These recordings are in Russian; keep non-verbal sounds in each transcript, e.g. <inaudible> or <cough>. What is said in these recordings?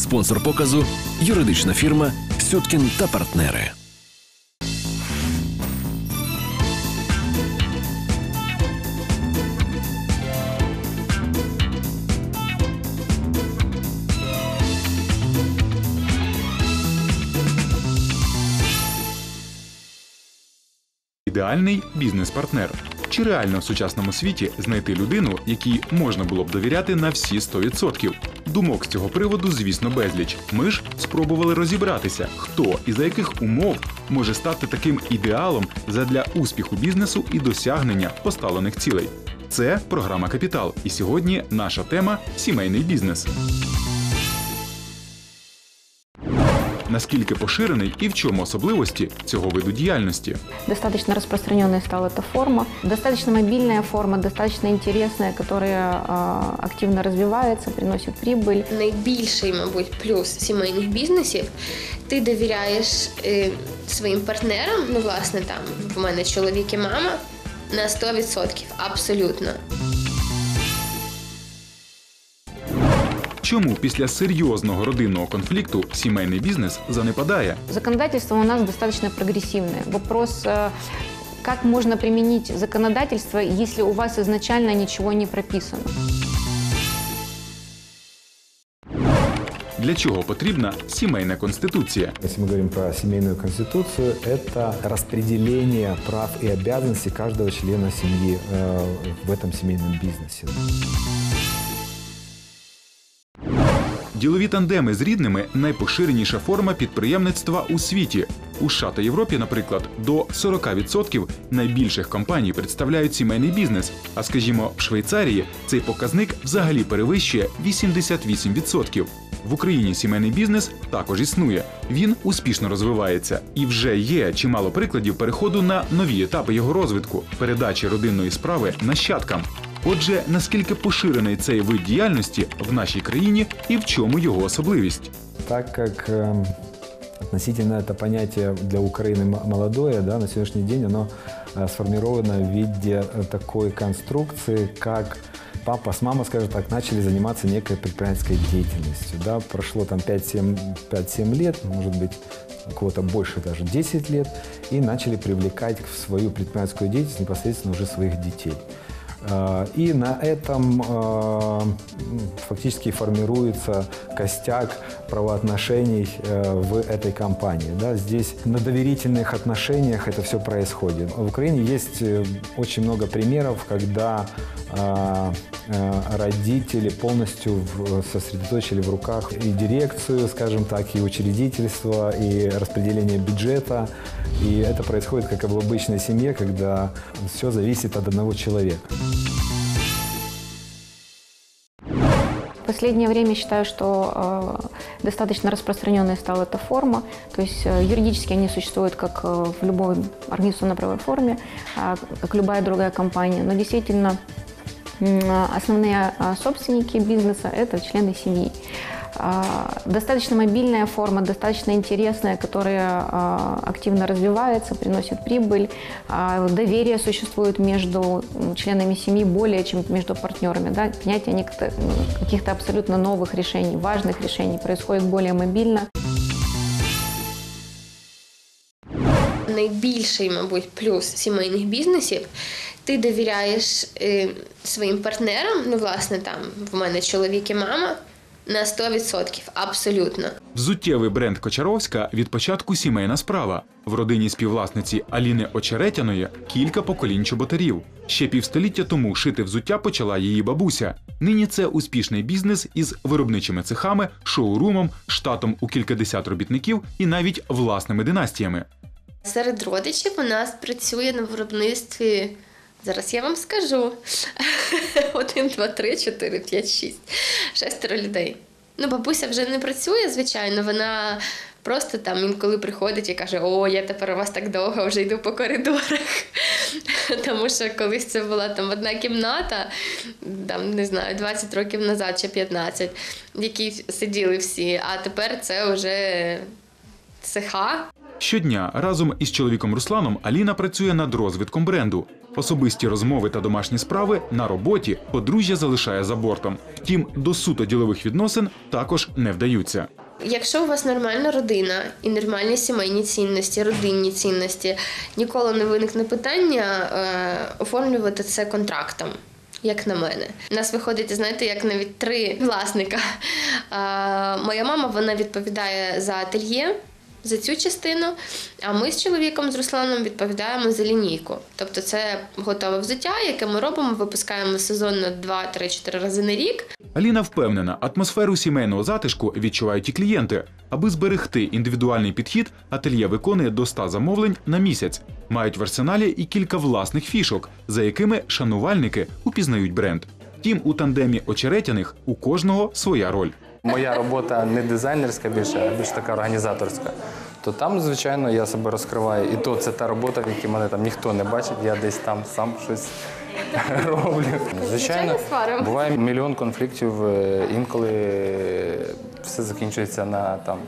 Спонсор показу юридична фірма Сюткін та партнери. Ідеальний бізнес-партнер. Чи реально в сучасному світі знайти людину, якій можна було б довіряти на всі 100%? Думок з цього приводу, звісно, безліч. Ми ж спробували розібратися, хто і за яких умов може стати таким ідеалом задля успіху бізнесу і досягнення поставлених цілей. Це програма Капітал. І сьогодні наша тема сімейний бізнес Наскільки поширений і в чому особливості цього виду діяльності? Достаточно распространенной стала эта форма. Достаточно мобильная форма, достаточно интересная, которая э, активно развивается, приносит прибыль. найбільший, мабуть, плюс сімейних бізнесів. Ти довіряєш е, своїм партнерам, ну, власне, там в мене чоловік і мама на 100%, абсолютно. Чому після серйозного родинного конфлікту сімейний бізнес занепадає? Законодательство у нас достаточно прогрессивное. Вопрос, э, как можно применить законодательство, если у вас изначально ничего не прописано. Для чого потрібна сімейна конституція? Если мы говорим про семейную конституцию, это распределение прав и обязанностей каждого члена семьи э, в этом семейном бизнесе. Ділові тандеми з рідними найпоширеніша форма підприємництва у світі. У США та Європі, наприклад, до 40% найбільших компаній представляють сімейний бізнес. А скажімо, в Швейцарії цей показник взагалі перевищує 88%. В Україні сімейний бізнес також існує. Він успішно розвивається і вже є чимало прикладів переходу на нові етапи його розвитку, передачі родинної справи нащадкам. Отже, наскільки поширений цей вид діяльності в нашій країні і в чому його особливість? Так как эм, относительно это понятие для Украины м- молодое, да, на сегодняшний день оно э, сформировано в виде э, такой конструкции, как папа с мамой, скажем так, начали заниматься некой предпринимательской деятельностью. Да. Прошло там 5-7 5-7 лет, может быть, у кого-то больше даже 10 лет, и начали привлекать в свою предпринимательскую деятельность непосредственно уже своих детей. Э, И на этом э, фактически формируется костяк правоотношений э, в этой компании. Да, здесь на доверительных отношениях это все происходит. В Украине есть очень много примеров, когда родители полностью сосредоточили в руках и дирекцию, скажем так, и учредительство, и распределение бюджета. И это происходит как в обычной семье, когда все зависит от одного человека. В последнее время считаю, что э, достаточно распространенной стала эта форма. То есть э, юридически они существуют как э, в любой организационно-правовой форме, а, как любая другая компания. Но действительно м, основные а, собственники бизнеса – это члены семьи. А, Достаточно мобильная форма, достаточно интересная, которая а, активно развивается, приносит прибыль. А, Доверие существует между м, членами семьи более, чем между партнерами. Да? Принятие некто- м, каких-то абсолютно новых решений, важных решений происходит более мобильно. найбільший, мабуть, плюс сімейних бізнесів. Ти довіряєш е, своїм партнерам, ну, власне, там в мене чоловік і мама На 100%, абсолютно. Взуттєвий бренд Кочаровська від початку сімейна справа. В родині співвласниці Аліни Очеретяної кілька поколінь чоботарів. Ще півстоліття тому шити взуття почала її бабуся. Нині це успішний бізнес із виробничими цехами, шоурумом, штатом у кількадесят робітників і навіть власними династіями. Серед родичів у нас працює на виробництві. Зараз я вам скажу. <laughs> Один, два, три, чотири, п'ять, шість. Шестеро людей. Ну, бабуся вже не працює, звичайно. Вона просто там інколи приходить і каже: О, я тепер у вас так довго вже йду по коридорах. <laughs> Тому що колись це була там одна кімната, там не знаю, 20 років назад чи 15, в якій сиділи всі. А тепер це вже цеха. Щодня разом із чоловіком Русланом Аліна працює над розвитком бренду. Особисті розмови та домашні справи на роботі подружжя залишає за бортом. Втім, до суто ділових відносин також не вдаються. Якщо у вас нормальна родина і нормальні сімейні цінності, родинні цінності, ніколи не виникне питання е, оформлювати це контрактом. Як на мене, у нас виходить, знаєте, як навіть три власника. Е, моя мама вона відповідає за ательє, за цю частину. А ми з чоловіком з Русланом відповідаємо за лінійку. Тобто, це готове взуття, яке ми робимо, випускаємо сезонно 2-3-4 рази на рік. Аліна впевнена, атмосферу сімейного затишку відчувають і клієнти. Аби зберегти індивідуальний підхід, ательє виконує до 100 замовлень на місяць. Мають в арсеналі і кілька власних фішок, за якими шанувальники упізнають бренд. Втім, у тандемі очеретяних у кожного своя роль. Моя робота не дизайнерська більше, а більш така організаторська. То там, звичайно, я себе розкриваю. І то це та робота, в якій мене там ніхто не бачить, я десь там сам щось <laughs> роблю. Звичайно, буває мільйон конфліктів, е, інколи все закінчується на там.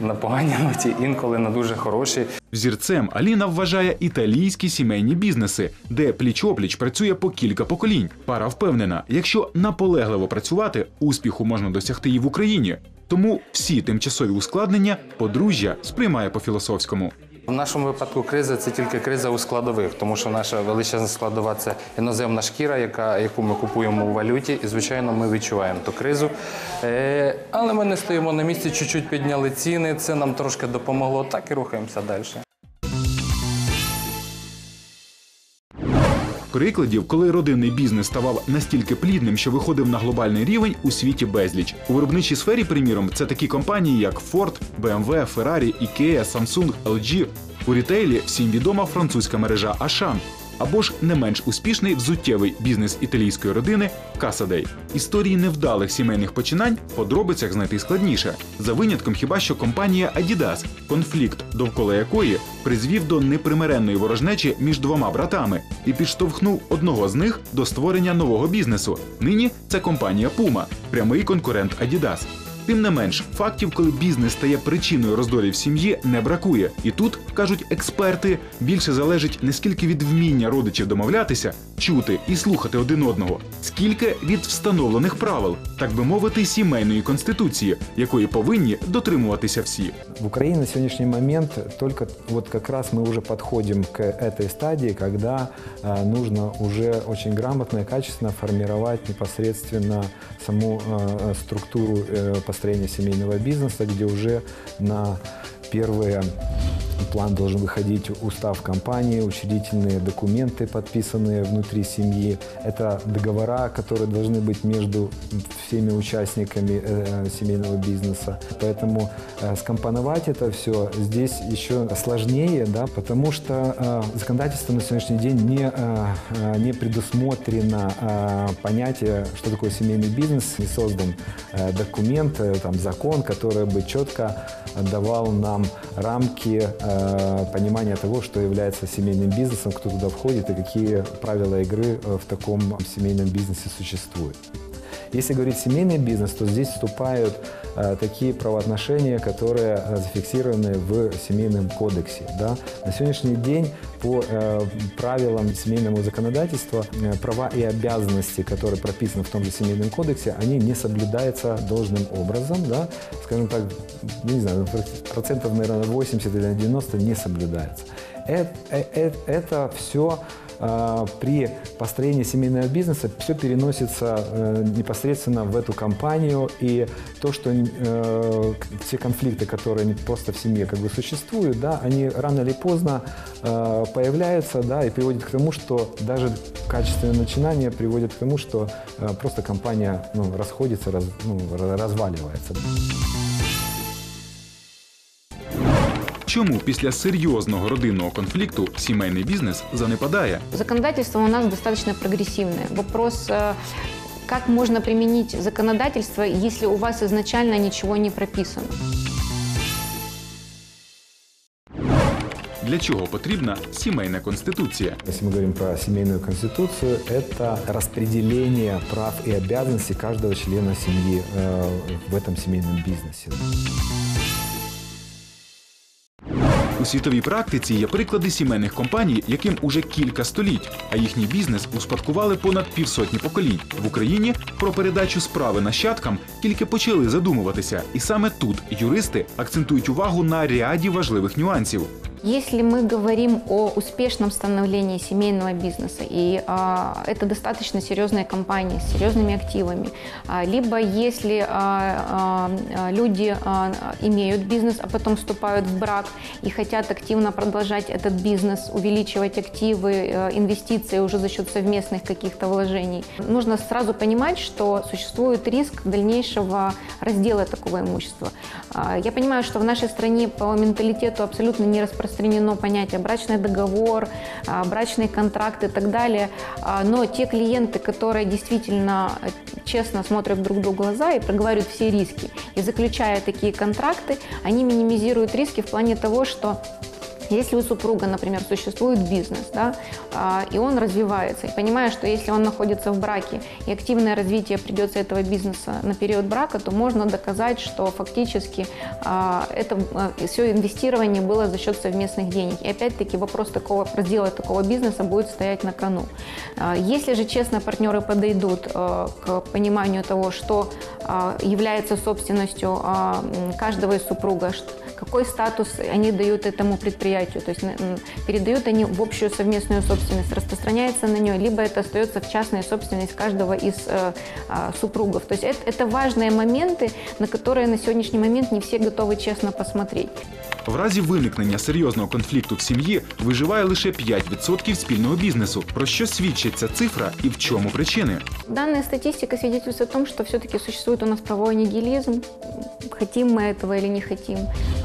На поганій ноті, інколи на дуже хороші. Взірцем Аліна вважає італійські сімейні бізнеси, де пліч-опліч працює по кілька поколінь. Пара впевнена, якщо наполегливо працювати, успіху можна досягти і в Україні. Тому всі тимчасові ускладнення подружжя сприймає по-філософському. В нашому випадку криза це тільки криза у складових, тому що наша величезна складова це іноземна шкіра, яка, яку ми купуємо у валюті, і звичайно ми відчуваємо ту кризу. Е, але ми не стоїмо на місці, чуть-чуть підняли ціни. Це нам трошки допомогло, так і рухаємося далі. Прикладів, коли родинний бізнес ставав настільки плідним, що виходив на глобальний рівень у світі безліч. У виробничій сфері, приміром, це такі компанії, як Ford, BMW, Ferrari, Ikea, Samsung, LG. У рітейлі всім відома французька мережа Ашан. Або ж не менш успішний взуттєвий бізнес італійської родини Касадей. Історії невдалих сімейних починань в подробицях знайти складніше. За винятком хіба що компанія Adidas, конфлікт, довкола якої призвів до непримиренної ворожнечі між двома братами і підштовхнув одного з них до створення нового бізнесу. Нині це компанія Puma, прямий конкурент Adidas. Тим не менш, фактів, коли бізнес стає причиною роздорів в сім'ї, не бракує. І тут кажуть експерти, більше залежить не скільки від вміння родичів домовлятися, чути і слухати один одного, скільки від встановлених правил, так би мовити, сімейної конституції, якої повинні дотримуватися всі. В Украине на сегодняшний момент только вот как раз мы уже подходим к этой стадии, когда э, нужно уже очень грамотно и качественно формировать непосредственно саму э, структуру э, построения семейного бизнеса, где уже на первые план должен выходить устав компании, учредительные документы, подписанные внутри семьи. Это договора, которые должны быть между всеми участниками э, семейного бизнеса. Поэтому э, скомпоновать это все здесь еще сложнее, да, потому что э, законодательство на сегодняшний день не, не предусмотрено понятие, что такое семейный бизнес, не создан документ, там, закон, который бы четко давал нам рамки э, понимания того, что является семейным бизнесом, кто туда входит и какие правила игры э, в таком семейном бизнесе существуют. Если говорить семейный бизнес, то здесь вступают такие правоотношения, которые э, зафиксированы в семейном кодексе. Да? На сегодняшний день по э, правилам семейного законодательства э, права и обязанности, которые прописаны в том же семейном кодексе, они не соблюдаются должным образом. Да? Скажем так, не знаю, процентов, наверное, 80 или 90 не соблюдается. Это, это, это все э, при построении семейного бизнеса все переносится э, непосредственно в эту компанию, и то, что э, все конфликты, которые просто в семье как бы существуют, да, они рано или поздно э, появляются, да, и приводят к тому, что даже качественное начинание приводит к тому, что э, просто компания ну, расходится, раз- ну, ра- разваливается. Чому після серйозного родинного конфлікту сімейний бізнес занепадає? Законодательство у нас достаточно прогрессивное. Вопрос, э, как можно применить законодательство, если у вас изначально ничего не прописано. Для чого потрібна сімейна конституція? Если мы говорим про семейную конституцию, это распределение прав и обязанностей каждого члена семьи э, в этом семейном бизнесе. У світовій практиці є приклади сімейних компаній, яким уже кілька століть, а їхній бізнес успадкували понад півсотні поколінь. В Україні про передачу справи нащадкам тільки почали задумуватися, і саме тут юристи акцентують увагу на ряді важливих нюансів. Если мы говорим о успешном становлении семейного бизнеса, и а, это достаточно серьезная компания с серьезными активами, а, либо если а, а, а, люди а, имеют бизнес, а потом вступают в брак и хотят активно продолжать этот бизнес, увеличивать активы, э, инвестиции уже за счет совместных каких-то вложений, нужно сразу понимать, что существует риск дальнейшего раздела такого имущества. А, Я понимаю, что в нашей стране по менталитету абсолютно не распространено понятие брачный договор, а, брачный контракт и так далее. А, Но те клиенты, которые действительно честно смотрят друг другу в глаза и проговаривают все риски, и заключая такие контракты, они минимизируют риски в плане того, что если у супруга, например, существует бизнес, да, а, и он развивается, и понимая, что если он находится в браке, и активное развитие придется этого бизнеса на период брака, то можно доказать, что фактически а, это все инвестирование было за счет совместных денег. И опять-таки вопрос такого раздела такого бизнеса будет стоять на кону. А, Если же честно партнеры подойдут а, к пониманию того, что а, является собственностью а, каждого из супруга, ш- какой статус они дают этому предприятию, то есть передают они в общую совместную собственность, распространяется на нее, либо это остается в частная собственность каждого из э, а, супругов. То есть это, это важные моменты, на которые на сегодняшний момент не все готовы честно посмотреть. В разі виникнення серйозного конфлікту в сім'ї виживає лише 5% спільного бізнесу. Про що свідчить ця цифра і в чому причини? Данная статистика свидетельствует о том, что все-таки существует у нас правовой нигилизм, хотим мы этого или не хотим.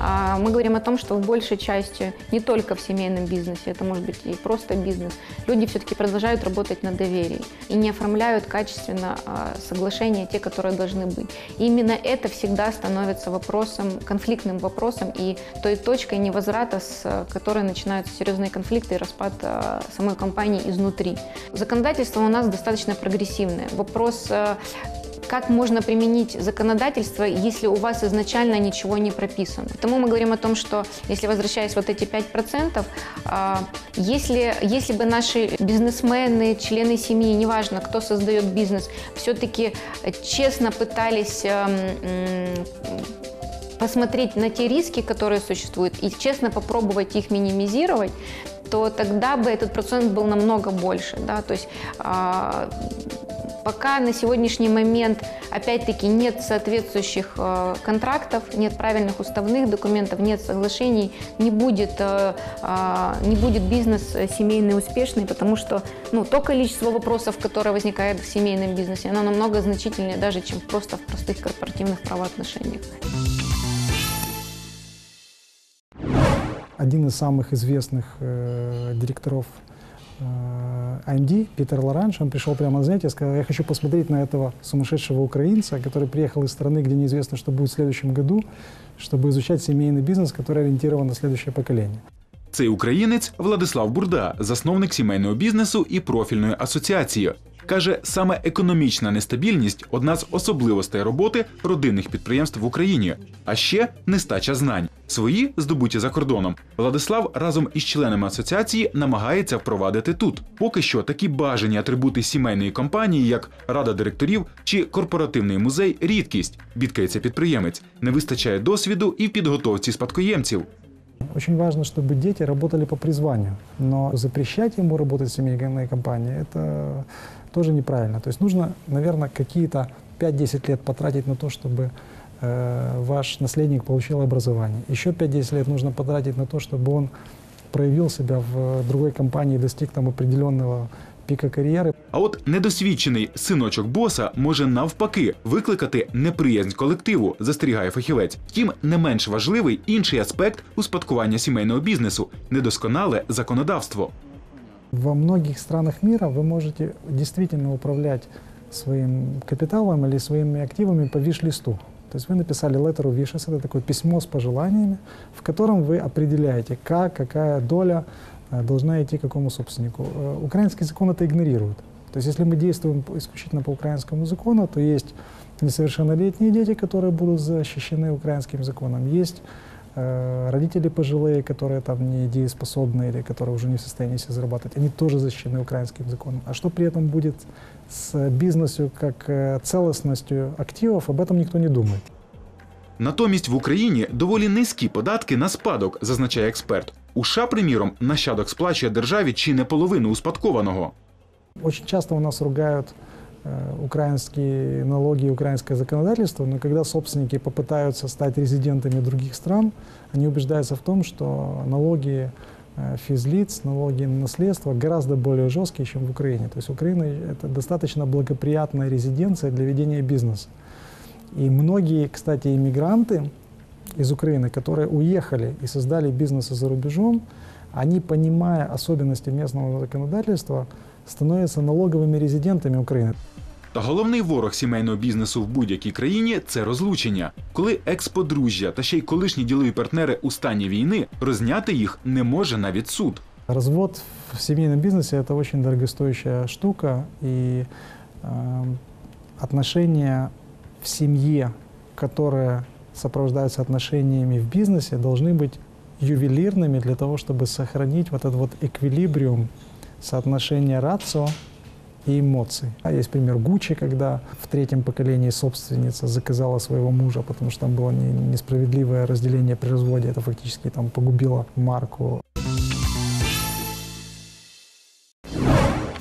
А Мы говорим о том, что в большей части, не только в семейном бизнесе, это может быть и просто бизнес, люди все-таки продолжают работать на доверии и не оформляют качественно а, соглашения, те, которые должны быть. И именно это всегда становится вопросом, конфликтным вопросом и той точкой невозврата, с э, которой начинаются серьезные конфликты и распад а, самой компании изнутри. Законодательство у нас достаточно прогрессивное. Вопрос э, как можно применить законодательство, если у вас изначально ничего не прописано. Потому мы говорим о том, что если возвращаясь вот эти 5%, а, если, если бы наши бизнесмены, члены семьи, неважно, кто создает бизнес, все-таки честно пытались эм, посмотреть на те риски, которые существуют, и честно попробовать их минимизировать, то тогда бы этот процент был намного больше. Да? То есть а, пока на сегодняшний момент, опять-таки, нет соответствующих э, контрактов, нет правильных уставных документов, нет соглашений, не будет, э, не будет бизнес э, семейный успешный, потому что ну, то количество вопросов, которое возникает в семейном бизнесе, оно намного значительнее даже, чем просто в простых корпоративных правоотношениях. Один из самых известных э, директоров э, AMD, Питер Лоранж, он пришел прямо на занятие и сказал, я хочу посмотреть на этого сумасшедшего украинца, который приехал из страны, где неизвестно, что будет в следующем году, чтобы изучать семейный бизнес, который ориентирован на следующее поколение. Цей українець Владислав Бурда, засновник сімейного бізнесу і профільної асоціації. Каже, саме економічна нестабільність одна з особливостей роботи родинних підприємств в Україні, а ще нестача знань. Свої здобуті за кордоном. Владислав разом із членами асоціації намагається впровадити тут. Поки що такі бажані атрибути сімейної компанії, як рада директорів чи корпоративний музей, рідкість. Бідкається підприємець. Не вистачає досвіду і в підготовці спадкоємців. Очень важно, чтобы дети работали по призванию, но запрещать ему работать в семейной компании – это тоже неправильно. То есть нужно, наверное, какие-то 5-10 лет потратить на то, чтобы э, ваш наследник получил образование. Еще 5-10 лет нужно потратить на то, чтобы он проявил себя в другой компании достиг там определенного пика карьеры. А от недосвідчений синочок боса може навпаки викликати неприязнь колективу, застерігає фахівець. Втім, не менш важливий інший аспект успадкування сімейного бізнесу недосконале законодавство. Во многих странах мира вы можете действительно управлять своим капиталом или своими активами по виш-листу. То есть вы написали letter of wishes, это такое письмо с пожеланиями, в котором вы определяете, как, какая доля э, должна идти какому собственнику. Э, Украинский закон это игнорирует. То есть если мы действуем по- исключительно по украинскому закону, то есть несовершеннолетние дети, которые будут защищены украинским законом, есть э, родители пожилые, которые там не дееспособны или которые уже не в состоянии себе зарабатывать, они тоже защищены украинским законом. А что при этом будет с бизнесом как э, целостностью активов, об этом никто не думает. Натомість в Україні доволі низькі податки на спадок, зазначає експерт. У США, приміром, нащадок сплачує державі чи не половину успадкованого. Очень часто у нас ругают э, украинские налоги и украинское законодательство, но когда собственники попытаются стать резидентами других стран, они убеждаются в том, что налоги э, физлиц, налоги на наследство гораздо более жесткие, чем в Украине. То есть Украина – это достаточно благоприятная резиденция для ведения бизнеса. И многие, кстати, иммигранты из Украины, которые уехали и создали бизнесы за рубежом, они, понимая особенности местного законодательства, становятся налоговыми резидентами Украины. Та головний ворог сімейного бізнесу в будь-якій країні це розлучення. Коли екс-подружжя та ще й колишні ділові партнери у стані війни, розняти їх не може навіть суд. Развод в семейном бизнесе – это очень дорогостоящая штука, и э, отношения в семье, которые сопровождаются отношениями в бизнесе, должны быть ювелирными для того, чтобы сохранить вот этот вот эквилибриум соотношения рацио и эмоций. А есть пример Гуччи, когда в третьем поколении собственница заказала своего мужа, потому что там было не- несправедливое разделение при разводе. Это фактически там погубило марку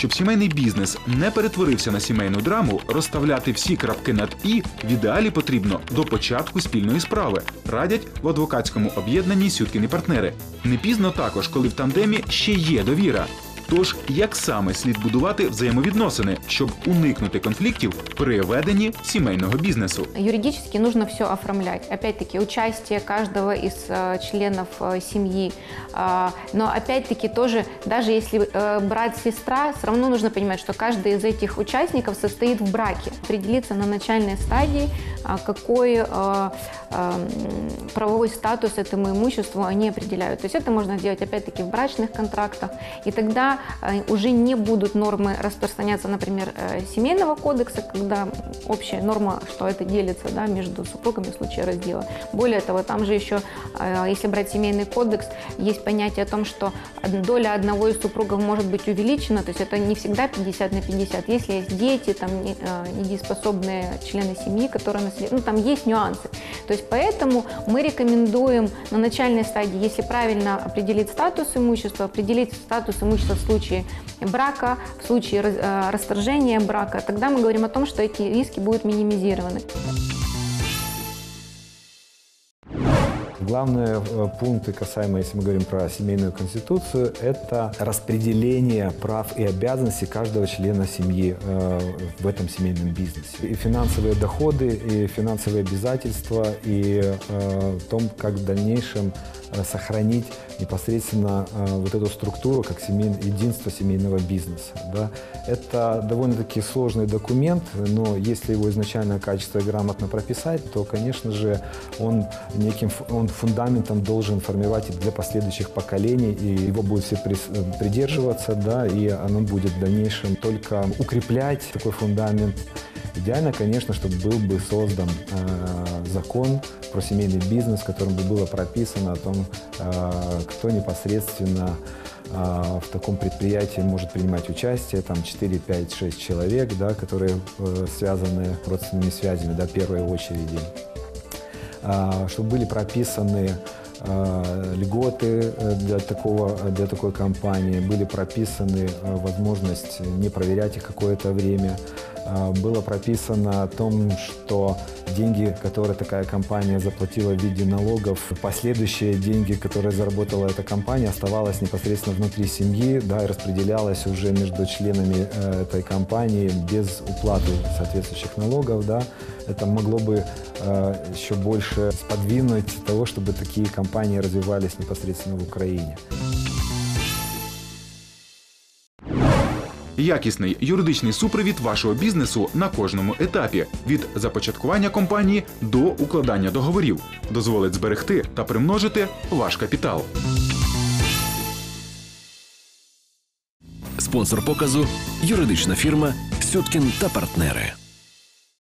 Щоб сімейний бізнес не перетворився на сімейну драму, розставляти всі крапки над і в ідеалі потрібно до початку спільної справи. Радять в адвокатському об'єднанні Сюткіні партнери. Не пізно також, коли в тандемі ще є довіра. Тож, як саме слід будувати взаємовідносини, щоб уникнути конфліктів при веденні сімейного бізнесу? Юридически нужно все оформлять. Опять-таки, участие каждого из э, членов э, семьи. А, но опять-таки тоже, даже если э, брат-сестра, все равно нужно понимать, что каждый из этих участников состоит в браке. Определиться на начальной стадии, а, какой э, э, м, правовой статус этому имуществу они определяют. То есть это можно сделать опять-таки в брачных контрактах. И тогда э, уже не будут нормы распространяться, например, э, семейного кодекса, когда общая норма, что это делится да, между супругами в случае раздела. Более того, там же еще, э, если брать семейный кодекс, есть понятие о том, что доля одного из супругов может быть увеличена, то есть это не всегда 50 на 50. Если есть дети, там не- э, недееспособные члены семьи, которые наследуют, ну там есть нюансы. То есть поэтому мы рекомендуем на начальной стадии, если правильно определить статус имущества, определить статус имущества в случае брака, в случае э, расторжения брака, тогда мы говорим о том, что эти риски будут минимизированы. Главные э, пункты, касаемо, если мы говорим про семейную конституцию, это распределение прав и обязанностей каждого члена семьи э, в этом семейном бизнесе. И финансовые доходы, и финансовые обязательства, и э, том, как в дальнейшем э, сохранить непосредственно вот эту структуру как семей- единство семейного бизнеса. Да. Это довольно-таки сложный документ, но если его изначально качество грамотно прописать, то, конечно же, он неким он фундаментом должен формировать для последующих поколений, и его будут все э, придерживаться, да, и оно будет в дальнейшем только укреплять такой фундамент. Идеально, конечно, чтобы был бы создан э, закон про семейный бизнес, в котором бы было прописано о том, э, кто непосредственно э, в таком предприятии может принимать участие, там 4, 5, 6 человек, да, которые э, связаны родственными связями, да, в первой очереди. А, чтобы были прописаны э, льготы э, для, такого, для такой компании, были прописаны э, возможность не проверять их какое-то время, А, было прописано о том, что деньги, которые такая компания заплатила в виде налогов, последующие деньги, которые заработала эта компания, оставалось непосредственно внутри семьи, да, и распределялось уже между членами э, этой компании без уплаты соответствующих налогов, да. Это могло бы э, еще больше сподвинуть того, чтобы такие компании развивались непосредственно в Украине. Якісний юридичний супровід вашого бізнесу на кожному етапі від започаткування компанії до укладання договорів дозволить зберегти та примножити ваш капітал. Спонсор показу юридична фірма Сюткін та партнери.